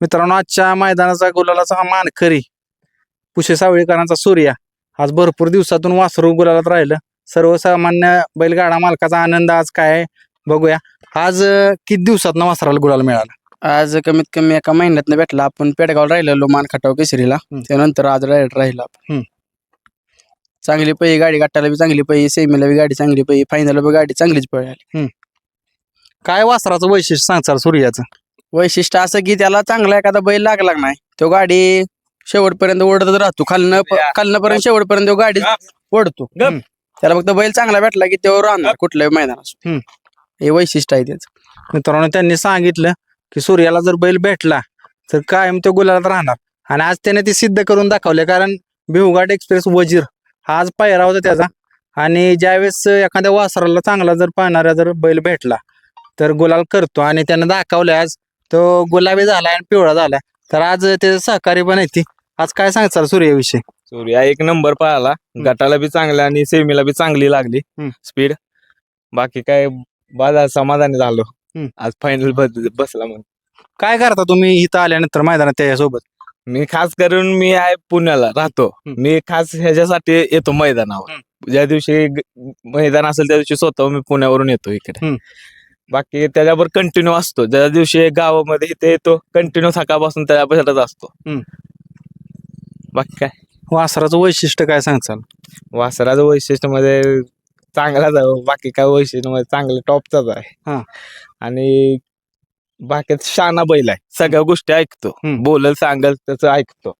मित्रांनो आजच्या मैदानाचा गुलालाचा हा मानकरी पुशे सावळीकरांचा सूर्या. आज भरपूर दिवसातून वासरू गुलालात राहिलं. सर्वसामान्य बैलगाडा मालकाचा आनंद आज काय बघूया. आज किती दिवसात वासराला गुलाल मिळाला? आज कमीत कमी एका महिन्यात भेटला. आपण पेडगावला राहिलेलो मान खटाव केसरीला. त्यानंतर आज डायरेक्ट राहिला आपण. चांगली पई गाडी गाठायला बी चांगली पई सेमीला बी गाडी चांगली पई फायनलला बी गाडी चांगलीच पळाली. काय वासराचं वैशिष्ट्य सांगचाल सूर्याचं? वैशिष्ट्य असं की त्याला चांगला एखादा बैल लागला नाही तो गाडी शेवटपर्यंत ओढतच राहतो. खालनं प- खालनं पर्यंत शेवटपर्यंत तो गाडी ओढतो. हम्म. त्याला फक्त बैल चांगला भेटला की तेव्हा राहणार कुठल्याही मैदानात. हम्म. हे वैशिष्ट्य आहे त्याचं. मित्रांनो त्यांनी सांगितलं की सूर्याला जर बैल भेटला तर कायम तो गुलालात राहणार. आणि आज त्याने ते सिद्ध करून दाखवले कारण भिवघाट एक्सप्रेस वजीर हा आज पायरा होता त्याचा. आणि ज्यावेळेस एखाद्या वासराला चांगला जर पाहणारा जर बैल भेटला तर गुलाल करतो. आणि त्यानं दाखवलं आज तो गुलाबी झाला आणि पिवळा झाला तर आज त्याचे सहकारी पण येते आज काय सांगचाल सूर्याविषयी? सूर्या एक नंबर पळाला गटाला बी चांगला आणि सेमीला बी चांगली लागली. हम्म. स्पीड. बाकी काय बाजार समाधानी झालो. हम्म. आज फायनल बसला म्हणून. काय करता तुम्ही इथं आल्यानंतर मैदानात त्याच्यासोबत? मी खास करून मी आहे पुण्याला राहतो. हम्म. मी खास ह्याच्यासाठी येतो मैदानावर. ज्या दिवशी ग- मैदान असेल त्या दिवशी स्वतः मी पुण्यावरून येतो इकडे. हम्म. बाकी त्याच्यावर कंटिन्यू असतो. ज्या दिवशी गावामध्ये इथे येतो कंटिन्यू सकाळपासून त्याच्यापासूनच असतो. हम्म. बाकी काय? वासराचं वैशिष्ट्य काय सांगचाल वासराचं वैशिष्ट्यमध्ये चांगलाच आहे बाकी काय वैशिष्ट्यमध्ये चांगलं टॉपचाच हा. आहे आणि बाकी शाना बैल आहे. सगळ्या गोष्टी ऐकतो. हम्म. बोलल सांगल त्याच ऐकतो.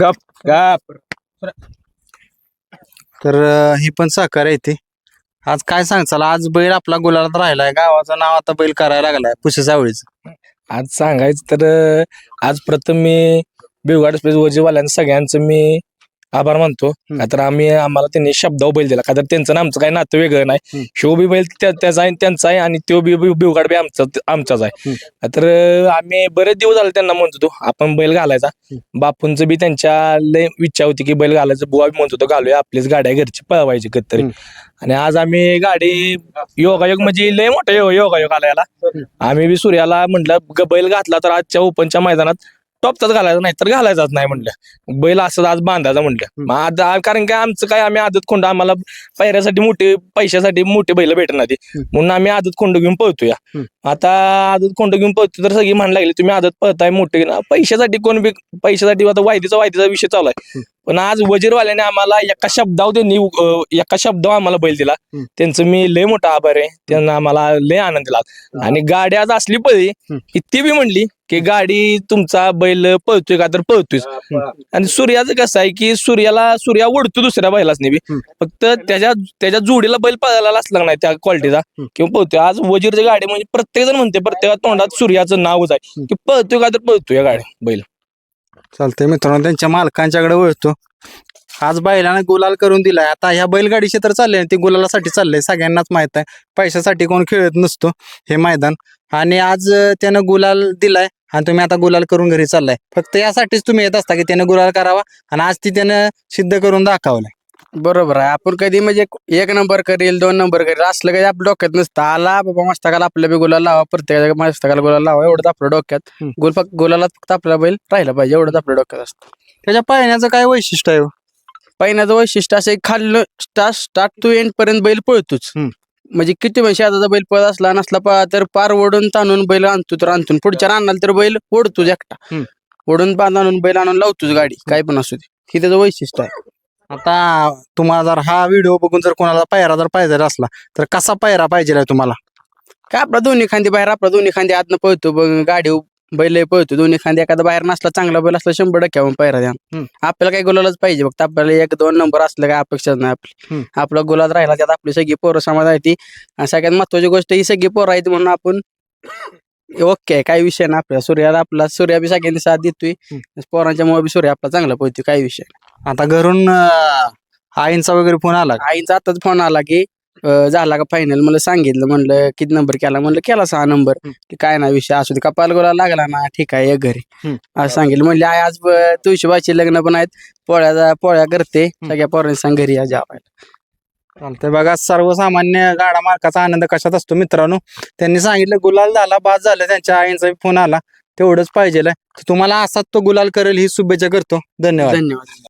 गप गप. तर अं, ही पण सहकार्य येते आज काय सांगचाल आज बैल आपला गुलालात राहिलाय गावाचं नाव आता बैल करायला लागलाय पुशे सावळीचं. आज सांगायचं तर अं, आज प्रथम मी बिवगाड स्पेस वजीवाल्यांचं सगळ्यांचं मी आभार मानतो. हम्म. तर आम्ही आम्हाला त्यांनी शब्दावर बैल दिला. का तर त्यांचं आणि आमचं काही नातं वेगळं नाही. हम्म. शिव बी बैल त्या- त्याचा आहे त्यांचा आहे आणि तो बी बी- बिवगाड बी आमचा आमचाच आहे. तर अं, आम्ही बरेच दिवस झाले त्यांना म्हणत होतो आपण बैल घालायचा. बापूंचं बी त्यांच्या लय इच्छा होती की बैल घालायचं बुवा बी म्हणत होतो घालूया आपलीच गाड्या घरची पळवायची कधीतरी. हम्म. आणि आज आम्ही गाडी योगायोग म्हणजे लय मोठा यो- योगायोग आला याला. आम्ही बी सूर्याला म्हटलं ग- बैल घातला तर आजच्या ओपनच्या मैदानात टॉपचाच घालायचा नाही तर घालायचाच नाही म्हटलं. बैल असं आज बांधायचा म्हटलं. मग आज आ- कारण काय आमचं काय आम्ही आदत खोंड आम्हाला पैऱ्यासाठी मोठे पैशासाठी मोठे बैल भेटणार ते म्हणून आम्ही आदत खोंड घेऊन पळतोय. आता आदत खोंड घेऊन पळतो तर सगळी म्हणायला लागली तुम्ही आदत पळताय मोठे पैशासाठी कोण बी पैशासाठी आता वायदीचा वायदीचा विषय चालू आहे. पण आज वजीरवाल्याने आम्हाला एका शब्दावर त्यांनी अं, एका शब्दावर आम्हाला बैल दिला. हम्म. त्यांचं मी लय मोठा आभार आहे. त्यांना आम्हाला लय आनंद दिला आणि गाडी आज असली पळी की ती बी म्हणली की गाडी तुमचा बैल पळतोय का तर पळतोय आणि सूर्याचं कसं आहे की सूर्याला सूर्या ओढतो दुसऱ्या बैलाच बी. फक्त त्याच्या त्याच्या जोडीला बैल पळायला असला नाही त्या क्वालिटीचा किंवा पळतोय. आज वजीरची गाडी म्हणजे प्रत्येक जण म्हणते प्रत्येक तोंडात सूर्याचं नावच आहे की पळतोय का तर पळतोय या गाडी बैल. चालतंय मित्रांनो त्यांच्या मालकांच्याकडे वळतो. आज बैलानं गुलाल करून दिलाय. आता ह्या बैलगाडीचे तर चालले ते गुलालासाठी चाललंय सगळ्यांनाच माहीत आहे. पैशासाठी कोण खेळत नसतो हे मैदान. आणि आज त्यानं गुलाल दिलाय आणि तुम्ही आता गुलाल करून घरी चाललाय. फक्त यासाठीच तुम्ही येत असता की त्यानं गुलाल करावा आणि आज ती त्यानं सिद्ध करून दाखवलंय. बरोबर आहे. आपण कधी म्हणजे एक नंबर करेल दोन नंबर करेल असलं कधी आपल्या डोक्यात नसतं. आला बाबा मस्तकाला आपल्या बी गुलाल लावा प्रत्येकाच्या मस्तकाला गुलाल लावा एवढंच आपल्या डोक्यात. गुल फक्त गुलाला फक्त आपला बैल राहिला पाहिजे एवढंच आपल्या डोक्यात असतं. त्याच्या पाहण्याचं काय वैशिष्ट्य आहे हो? पहिल्याचं वैशिष्ट्य असं खाल्लं स्टार्ट स्टार्ट टू एंड पर्यंत बैल पळतोच. म्हणजे किती म्हणजे शेजाचा बैल पळत असला नसला पळा तर पार ओढून ताणून बैल आणतो तर आणतो. पुढच्या रानाला तर बैल ओढतोच एकटा. ओढून बांध आणून बैल आणून लावतोच गाडी काय पण असू दे. ही त्याचं वैशिष्ट्य आहे. आता तुम्हाला जर हा व्हिडिओ बघून जर कोणाला पायरा जर पाहिजे असला तर कसा पायरा पाहिजे तुम्हाला? काय आपला दोन्ही खांदी बाहेर आपला दोन्ही खांदी आतनं पळतो बघ गाडी बैल पळतो. दोन्ही खांदी एखादा बाहेर नसला चांगला बैल असला शंभर टक्के आपण पायरा द्या. आपल्याला काही गुलालच पाहिजे फक्त आपल्याला एक दोन नंबर असलं काय अपेक्षा नाही आपली. आपला गुलाल राहिला त्यात आपली सगळी पोरं समाज आहे ती. आणि सगळ्यात महत्वाची गोष्ट ही सगळी पोरं आहेत म्हणून आपण ओके काही विषय नाही आपल्याला. सूर्याला आपला सूर्या बी सगळ्यांनी साथ देतोय. पोरांच्या मुळे बी सूर्य आपला चांगला पळतोय काही विषय नाही. आता घरून अं, आईंचा वगैरे फोन आला का? आईचा आताच फोन आला की अं, झाला का फायनल मला सांगितलं म्हणलं किती नंबर केला? म्हणलं केला सहा नंबर की काय ना विषय असू दे. कपाल गोला लागला ना ठीक आहे ये घरी. हम्म. असं सांगितलं. म्हणले आई आज ब- तुळशीबाईचे लग्न पण आहेत. पोळ्या पोळ्या करते. सगळ्या पोरांनी सांग घरी या जेवायला. चालतंय. बघा सर्वसामान्य गाडा मार्काचा आनंद कशात असतो मित्रांनो? त्यांनी सांगितलं गुलाल झाला बाद झालं त्यांच्या आईंचा फोन आला. तेवढंच पाहिजे तुम्हाला असाच तो गुलाल करेल ही शुभेच्छा करतो. धन्यवाद. धन्यवाद.